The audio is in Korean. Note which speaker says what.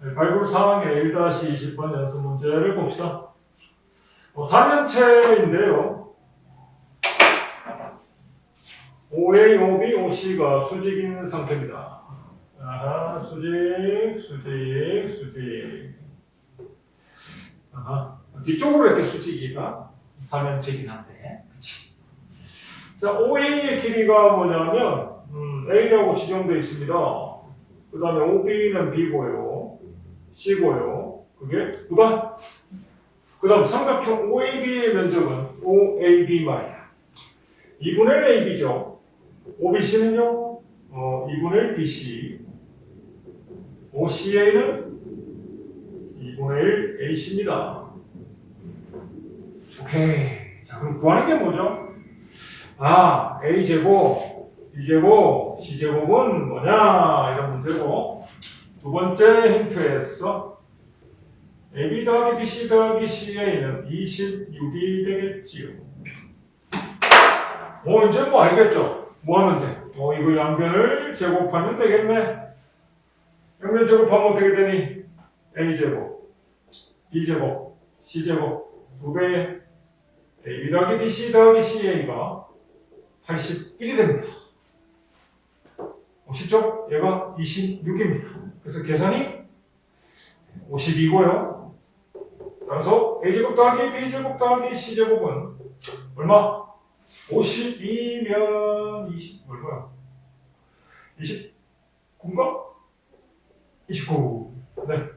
Speaker 1: 발굴 사항의 1-20번 연습 문제를 봅시다. 어, 3년체인데요. OA, OB, OC가 수직인 상태입니다. 아하, 수직, 수직, 수직. 아하, 뒤쪽으로 이렇게 수직이가 3년체이긴 한데. 그치. 자, OA의 길이가 뭐냐면, 음, A라고 지정되어 있습니다. 그 다음에 OB는 B고요. C고요. 그게 9단. 그 다음 삼각형 OAB의 면적은 OAB 말이야. 2분의 AB죠. OBC는요, 어, 2분의 BC. OCA는 2분의 1 AC입니다. 오케이. 자, 그럼 구하는 게 뭐죠? 아, A제곱, B제곱, C제곱은 뭐냐? 이런 문제고. 두 번째 힌트에서 AB 더하기 BC 더하기 CA는 26이 되겠지요. 어, 이제 뭐 알겠죠? 뭐 하면 돼? 어, 이거 양변을 제곱하면 되겠네. 양변 제곱하면 어떻게 되니? A제곱, B제곱, C제곱, 두 배의 AB 더하기 BC 더하기 CA가 81이 됩니다. 어, 쉽죠? 얘가 26입니다. 그래서 계산이 52고요. 따라서 A제곱 더하기 B제곱 더하기 C제곱은 얼마? 52면 20, 얼마야? 29인가? 29. 네.